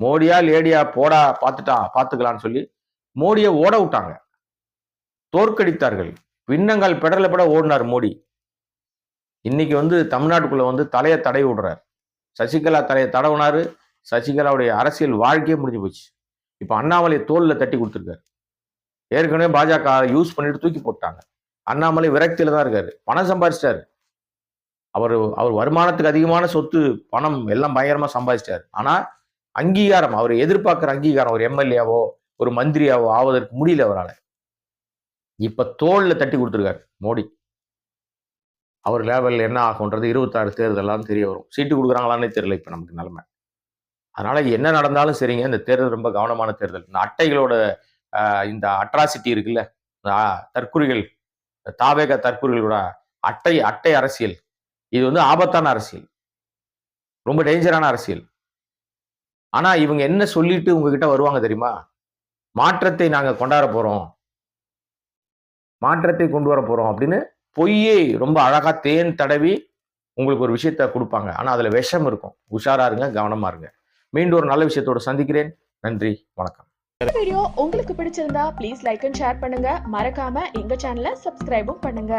மோடியா லேடியா போடா பார்த்துட்டா பார்த்துக்கலாம்னு சொல்லி மோடியை ஓட விட்டாங்க. தோற்கடித்தார்கள். பின்னங்கால் பெடல பெட ஓடினார் மோடி. இன்னைக்கு வந்து தமிழ்நாட்டுக்குள்ள வந்து தலையை தடை விடுறார். சசிகலா தலையை தடவுனாரு. சசிகலாவுடைய அரசியல் வாழ்க்கையே முடிஞ்சு போச்சு. இப்போ அண்ணாமலை தோல்ல தட்டி கொடுத்துருக்காரு. ஏற்கனவே பாஜக யூஸ் பண்ணிட்டு தூக்கி போட்டாங்க. அண்ணாமலை விரக்தியில தான் இருக்காரு. பணம் சம்பாதிச்சிட்டாரு அவர் அவர் வருமானத்துக்கு அதிகமான சொத்து பணம் எல்லாம் பயங்கரமா சம்பாதிச்சிட்டாரு. ஆனா அங்கீகாரம் அவர் எதிர்பார்க்குற அங்கீகாரம் ஒரு எம்எல்ஏவோ ஒரு மந்திரியாவோ ஆவதற்கு முடியல அவரால். இப்போ தோளில் தட்டி கொடுத்துருக்காரு மோடி. அவர் லேவல் என்ன ஆகுன்றது இருபத்தாறு தேர்தலாம் தெரிய வரும். சீட்டு கொடுக்குறாங்களான்னே தெரியல இப்போ நமக்கு நிலைமை. அதனால் என்ன நடந்தாலும் சரிங்க இந்த தேர்தல் ரொம்ப கவனமான தேர்தல். இந்த அட்டைகளோட இந்த அட்ராசிட்டி இருக்குல்ல தற்குறிகள் தாவேக தற்குறிகளோட அட்டை அட்டை அரசியல். இது வந்து ஆபத்தான அரசியல். ரொம்ப டேஞ்சரான அரசியல். ஆனா இவங்க என்ன சொல்லிட்டு உங்ககிட்ட வருவாங்க தெரியுமா? மாற்றத்தை நாங்க கொண்டாட போறோம். மாற்றத்தை கொண்டு வர போறோம் அப்படின்னு பொய்யே ரொம்ப அழகா தேன் தடவி உங்களுக்கு ஒரு விஷயத்த கொடுப்பாங்க. ஆனா அதுல விஷம் இருக்கும். உஷாரா இருங்க கவனமா இருங்க. மீண்டும் ஒரு நல்ல விஷயத்தோட சந்திக்கிறேன். நன்றி வணக்கம். வீடியோ உங்களுக்கு பிடிச்சிருந்தா ப்ளீஸ் லைக் அண்ட் ஷேர் பண்ணுங்க. மறக்காம எங்க சேனலை சப்ஸ்கிரைபும் பண்ணுங்க.